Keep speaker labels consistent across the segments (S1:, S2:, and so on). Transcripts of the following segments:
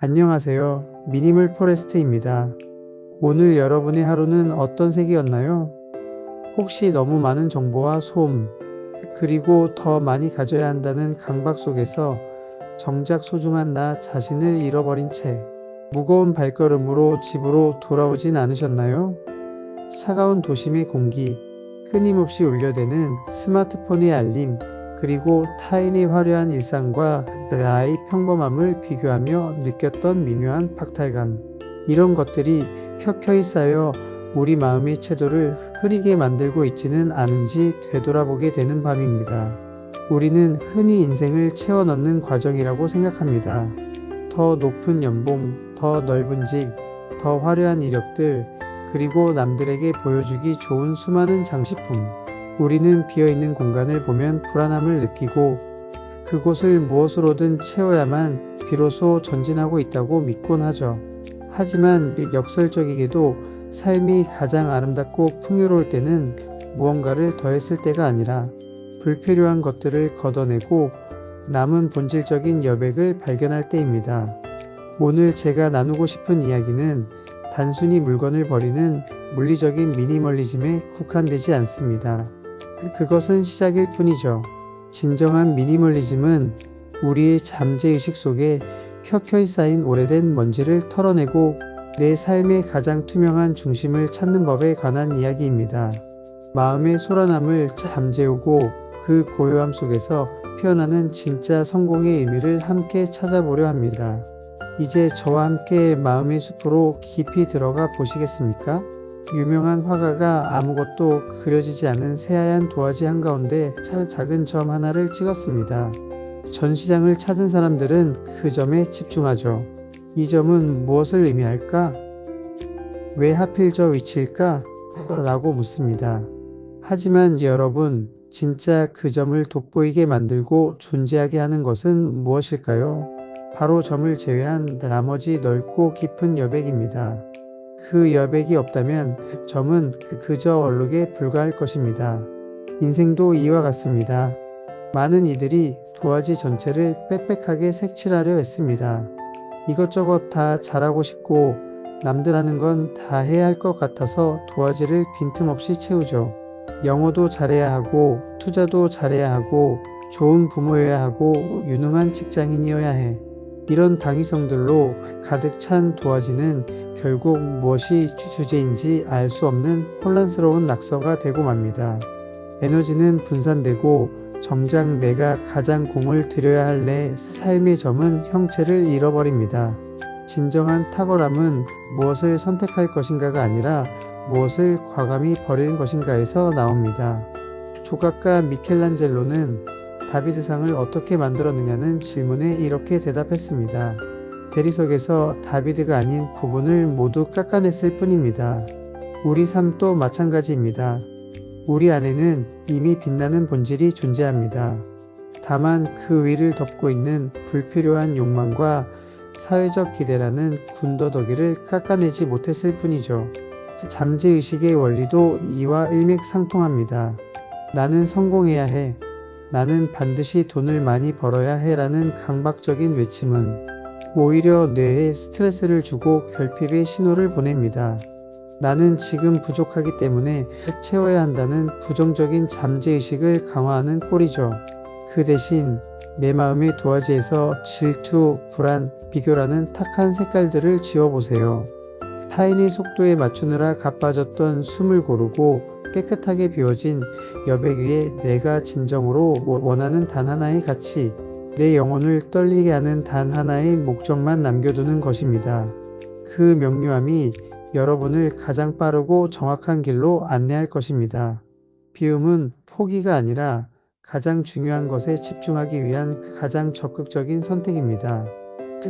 S1: 안녕하세요. 미니멀 포레스트입니다. 오늘 여러분의 하루는 어떤 색이었나요? 혹시 너무 많은 정보와 소음, 그리고 더 많이 가져야 한다는 강박 속에서 정작 소중한 나 자신을 잃어버린 채 무거운 발걸음으로 집으로 돌아오진 않으셨나요? 차가운 도심의 공기, 끊임없이 울려대는 스마트폰의 알림, 그리고 타인의 화려한 일상과 나의 평범함을 비교하며 느꼈던 미묘한 박탈감. 이런 것들이 켜켜이 쌓여 우리 마음의 채도를 흐리게 만들고 있지는 않은지 되돌아보게 되는 밤입니다. 우리는 흔히 인생을 채워 넣는 과정이라고 생각합니다. 더 높은 연봉, 더 넓은 집, 더 화려한 이력들, 그리고 남들에게 보여주기 좋은 수많은 장식품. 우리는 비어있는 공간을 보면 불안함을 느끼고 그곳을 무엇으로든 채워야만 비로소 전진하고 있다고 믿곤 하죠. 하지만 역설적이게도 삶이 가장 아름답고 풍요로울 때는 무언가를 더했을 때가 아니라 불필요한 것들을 걷어내고 남은 본질적인 여백을 발견할 때입니다. 오늘 제가 나누고 싶은 이야기는 단순히 물건을 버리는 물리적인 미니멀리즘에 국한되지 않습니다. 그것은 시작일 뿐이죠. 진정한 미니멀리즘은 우리의 잠재의식 속에 켜켜이 쌓인 오래된 먼지를 털어내고 내 삶의 가장 투명한 중심을 찾는 법에 관한 이야기입니다. 마음의 소란함을 잠재우고 그 고요함 속에서 피어나는 진짜 성공의 의미를 함께 찾아보려 합니다. 이제 저와 함께 마음의 숲으로 깊이 들어가 보시겠습니까? 유명한 화가가 아무것도 그려지지 않은 새하얀 도화지 한가운데 작은 점 하나를 찍었습니다. 전시장을 찾은 사람들은 그 점에 집중하죠. 이 점은 무엇을 의미할까? 왜 하필 저 위치일까? 라고 묻습니다. 하지만 여러분, 진짜 그 점을 돋보이게 만들고 존재하게 하는 것은 무엇일까요? 바로 점을 제외한 나머지 넓고 깊은 여백입니다. 그 여백이 없다면 점은 그저 얼룩에 불과할 것입니다. 인생도 이와 같습니다. 많은 이들이 도화지 전체를 빽빽하게 색칠하려 했습니다. 이것저것 다 잘하고 싶고 남들 하는 건 다 해야 할 것 같아서 도화지를 빈틈없이 채우죠. 영어도 잘해야 하고 투자도 잘해야 하고 좋은 부모여야 하고 유능한 직장인이어야 해. 이런 당위성들로 가득 찬 도화지는 결국 무엇이 주제인지 알 수 없는 혼란스러운 낙서가 되고 맙니다. 에너지는 분산되고 정작 내가 가장 공을 들여야 할 내 삶의 점은 형체를 잃어버립니다. 진정한 탁월함은 무엇을 선택할 것인가가 아니라 무엇을 과감히 버리는 것인가에서 나옵니다. 조각가 미켈란젤로는 다비드상을 어떻게 만들었느냐는 질문에 이렇게 대답했습니다. 대리석에서 다비드가 아닌 부분을 모두 깎아냈을 뿐입니다. 우리 삶도 마찬가지입니다. 우리 안에는 이미 빛나는 본질이 존재합니다. 다만 그 위를 덮고 있는 불필요한 욕망과 사회적 기대라는 군더더기를 깎아내지 못했을 뿐이죠. 잠재의식의 원리도 이와 일맥상통합니다. 나는 성공해야 해. 나는 반드시 돈을 많이 벌어야 해라는 강박적인 외침은 오히려 뇌에 스트레스를 주고 결핍의 신호를 보냅니다. 나는 지금 부족하기 때문에 채워야 한다는 부정적인 잠재의식을 강화하는 꼴이죠. 그 대신 내 마음의 도화지에서 질투, 불안, 비교라는 탁한 색깔들을 지워보세요. 타인의 속도에 맞추느라 가빠졌던 숨을 고르고 깨끗하게 비워진 여백 위에 내가 진정으로 원하는 단 하나의 가치, 내 영혼을 떨리게 하는 단 하나의 목적만 남겨두는 것입니다. 그 명료함이 여러분을 가장 빠르고 정확한 길로 안내할 것입니다. 비움은 포기가 아니라 가장 중요한 것에 집중하기 위한 가장 적극적인 선택입니다.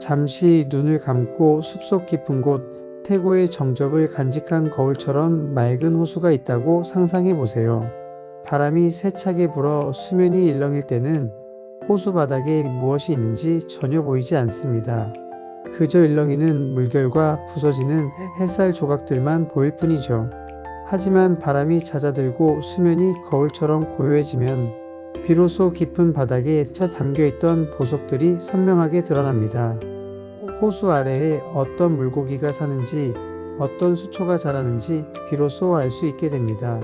S1: 잠시 눈을 감고 숲속 깊은 곳, 태고의 정적을 간직한 거울처럼 맑은 호수가 있다고 상상해 보세요. 바람이 세차게 불어 수면이 일렁일 때는 호수 바닥에 무엇이 있는지 전혀 보이지 않습니다. 그저 일렁이는 물결과 부서지는 햇살 조각들만 보일 뿐이죠. 하지만 바람이 잦아들고 수면이 거울처럼 고요해지면 비로소 깊은 바닥에 차 담겨있던 보석들이 선명하게 드러납니다. 호수 아래에 어떤 물고기가 사는지, 어떤 수초가 자라는지 비로소 알 수 있게 됩니다.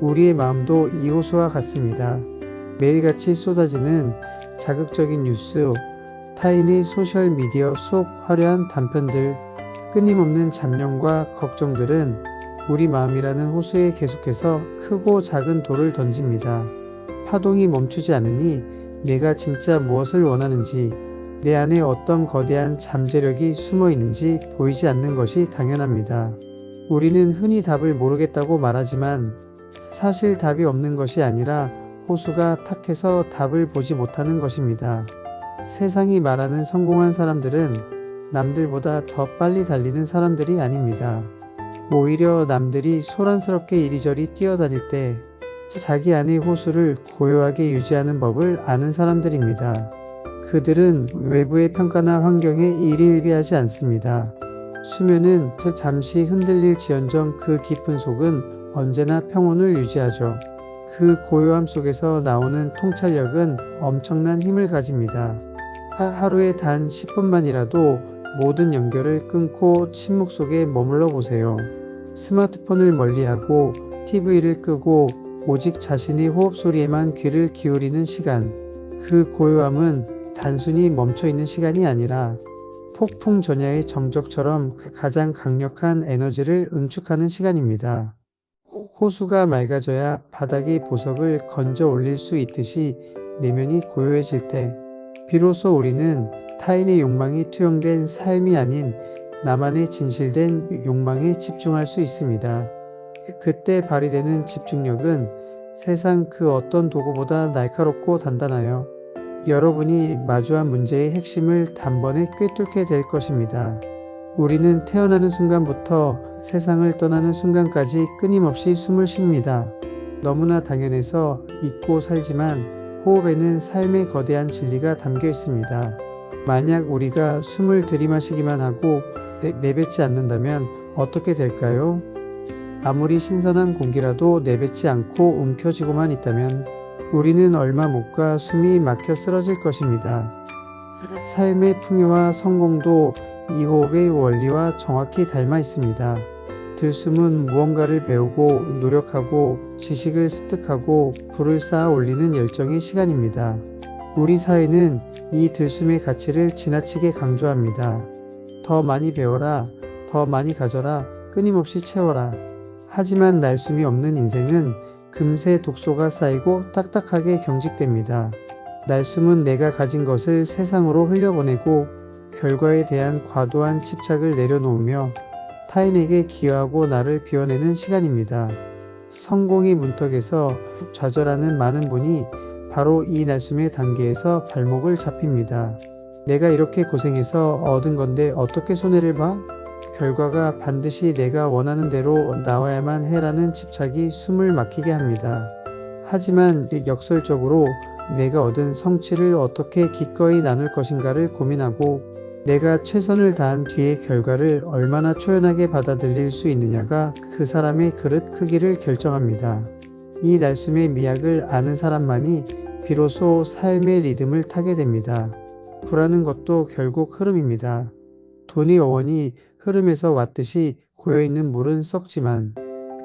S1: 우리의 마음도 이 호수와 같습니다. 매일같이 쏟아지는 자극적인 뉴스, 타인의 소셜미디어 속 화려한 단편들, 끊임없는 잡념과 걱정들은 우리 마음이라는 호수에 계속해서 크고 작은 돌을 던집니다. 파동이 멈추지 않으니 내가 진짜 무엇을 원하는지, 내 안에 어떤 거대한 잠재력이 숨어 있는지 보이지 않는 것이 당연합니다. 우리는 흔히 답을 모르겠다고 말하지만 사실 답이 없는 것이 아니라 호수가 탁해서 답을 보지 못하는 것입니다. 세상이 말하는 성공한 사람들은 남들보다 더 빨리 달리는 사람들이 아닙니다. 오히려 남들이 소란스럽게 이리저리 뛰어다닐 때 자기 안의 호수를 고요하게 유지하는 법을 아는 사람들입니다. 그들은 외부의 평가나 환경에 일일비하지 않습니다. 수면은 잠시 흔들릴 지언정 그 깊은 속은 언제나 평온을 유지하죠. 그 고요함 속에서 나오는 통찰력은 엄청난 힘을 가집니다. 하- 하루에 단 10분만이라도 모든 연결을 끊고 침묵 속에 머물러 보세요. 스마트폰을 멀리하고 TV를 끄고 오직 자신의 호흡 소리에만 귀를 기울이는 시간. 그 고요함은 단순히 멈춰 있는 시간이 아니라 폭풍 전야의 정적처럼 가장 강력한 에너지를 응축하는 시간입니다. 호수가 맑아져야 바닥의 보석을 건져 올릴 수 있듯이 내면이 고요해질 때 비로소 우리는 타인의 욕망이 투영된 삶이 아닌 나만의 진실된 욕망에 집중할 수 있습니다. 그때 발휘되는 집중력은 세상 그 어떤 도구보다 날카롭고 단단하여 여러분이 마주한 문제의 핵심을 단번에 꿰뚫게 될 것입니다. 우리는 태어나는 순간부터 세상을 떠나는 순간까지 끊임없이 숨을 쉽니다. 너무나 당연해서 잊고 살지만 호흡에는 삶의 거대한 진리가 담겨 있습니다. 만약 우리가 숨을 들이마시기만 하고 내- 내뱉지 않는다면 어떻게 될까요? 아무리 신선한 공기라도 내뱉지 않고 움켜쥐고만 있다면 우리는 얼마 못 가 숨이 막혀 쓰러질 것입니다. 삶의 풍요와 성공도 이 호흡의 원리와 정확히 닮아 있습니다. 들숨은 무언가를 배우고 노력하고 지식을 습득하고 불을 쌓아 올리는 열정의 시간입니다. 우리 사회는 이 들숨의 가치를 지나치게 강조합니다. 더 많이 배워라, 더 많이 가져라, 끊임없이 채워라. 하지만 날숨이 없는 인생은 금세 독소가 쌓이고 딱딱하게 경직됩니다. 날숨은 내가 가진 것을 세상으로 흘려보내고 결과에 대한 과도한 집착을 내려놓으며 타인에게 기여하고 나를 비워내는 시간입니다. 성공의 문턱에서 좌절하는 많은 분이 바로 이 날숨의 단계에서 발목을 잡힙니다. 내가 이렇게 고생해서 얻은 건데 어떻게 손해를 봐? 결과가 반드시 내가 원하는 대로 나와야만 해라는 집착이 숨을 막히게 합니다. 하지만 역설적으로 내가 얻은 성취를 어떻게 기꺼이 나눌 것인가를 고민하고 내가 최선을 다한 뒤의 결과를 얼마나 초연하게 받아들일 수 있느냐가 그 사람의 그릇 크기를 결정합니다. 이 날숨의 미학을 아는 사람만이 비로소 삶의 리듬을 타게 됩니다. 불하는 것도 결국 흐름입니다. 돈이 어원이 흐름에서 왔듯이 고여있는 물은 썩지만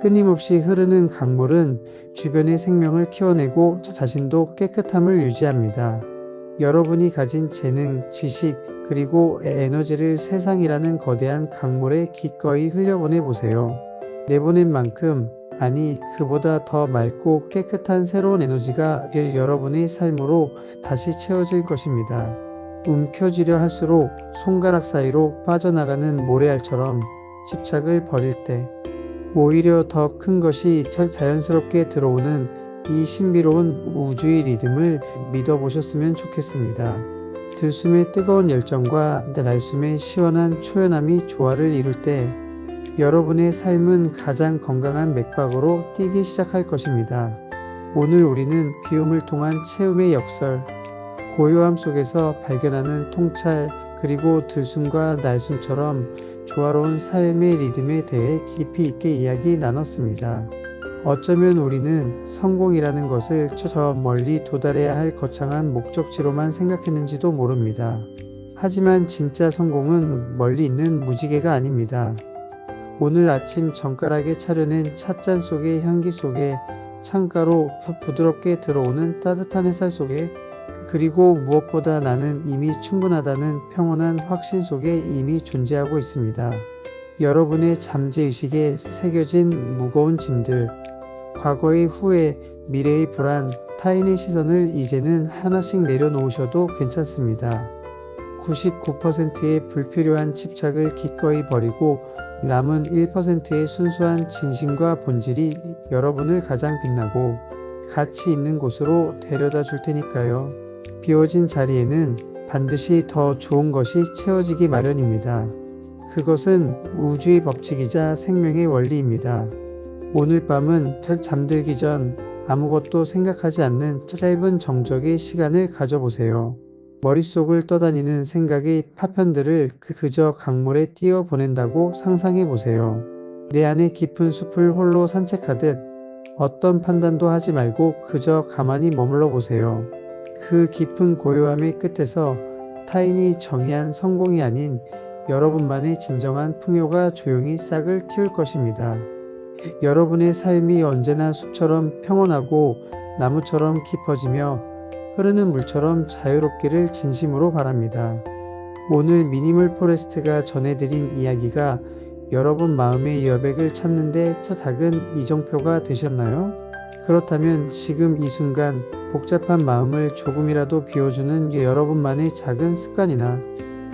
S1: 끊임없이 흐르는 강물은 주변의 생명을 키워내고 저 자신도 깨끗함을 유지합니다. 여러분이 가진 재능, 지식, 그리고 에너지를 세상이라는 거대한 강물에 기꺼이 흘려보내 보세요. 내보낸 만큼, 아니, 그보다 더 맑고 깨끗한 새로운 에너지가 여러분의 삶으로 다시 채워질 것입니다. 움켜쥐려 할수록 손가락 사이로 빠져나가는 모래알처럼 집착을 버릴 때 오히려 더 큰 것이 자- 자연스럽게 들어오는 이 신비로운 우주의 리듬을 믿어보셨으면 좋겠습니다. 들숨의 뜨거운 열정과 날숨의 시원한 초연함이 조화를 이룰 때 여러분의 삶은 가장 건강한 맥박으로 뛰기 시작할 것입니다. 오늘 우리는 비움을 통한 체험의 역설, 고요함 속에서 발견하는 통찰, 그리고 들숨과 날숨처럼 조화로운 삶의 리듬에 대해 깊이 있게 이야기 나눴습니다. 어쩌면 우리는 성공이라는 것을 저 멀리 도달해야 할 거창한 목적지로만 생각했는지도 모릅니다. 하지만 진짜 성공은 멀리 있는 무지개가 아닙니다. 오늘 아침 정가락에 차려낸 찻잔 속의 향기 속에 창가로 부- 부드럽게 들어오는 따뜻한 햇살 속에 그리고 무엇보다 나는 이미 충분하다는 평온한 확신 속에 이미 존재하고 있습니다. 여러분의 잠재의식에 새겨진 무거운 짐들, 과거의 후회, 미래의 불안, 타인의 시선을 이제는 하나씩 내려놓으셔도 괜찮습니다. 99%의 불필요한 집착을 기꺼이 버리고 남은 1%의 순수한 진심과 본질이 여러분을 가장 빛나고 가치 있는 곳으로 데려다 줄 테니까요. 비워진 자리에는 반드시 더 좋은 것이 채워지기 마련입니다. 그것은 우주의 법칙이자 생명의 원리입니다. 오늘 밤은 잠들기 전 아무것도 생각하지 않는 짧은 정적의 시간을 가져보세요. 머릿속을 떠다니는 생각의 파편들을 그- 그저 강물에 띄워 보낸다고 상상해 보세요. 내 안의 깊은 숲을 홀로 산책하듯 어떤 판단도 하지 말고 그저 가만히 머물러 보세요. 그 깊은 고요함의 끝에서 타인이 정의한 성공이 아닌 여러분만의 진정한 풍요가 조용히 싹을 틔울 것입니다. 여러분의 삶이 언제나 숲처럼 평온하고 나무처럼 깊어지며 흐르는 물처럼 자유롭기를 진심으로 바랍니다. 오늘 미니멀 포레스트가 전해드린 이야기가 여러분 마음의 여백을 찾는데 작은 이정표가 되셨나요? 그렇다면 지금 이 순간 복잡한 마음을 조금이라도 비워주는 여러분만의 작은 습관이나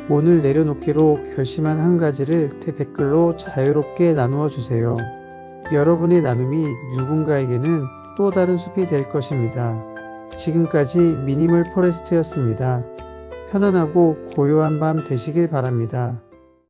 S1: 오늘 내려놓기로 결심한 한 가지를 댓글로 자유롭게 나누어 주세요. 여러분의 나눔이 누군가에게는 또 다른 숲이 될 것입니다. 지금까지 미니멀 포레스트였습니다. 편안하고 고요한 밤 되시길 바랍니다.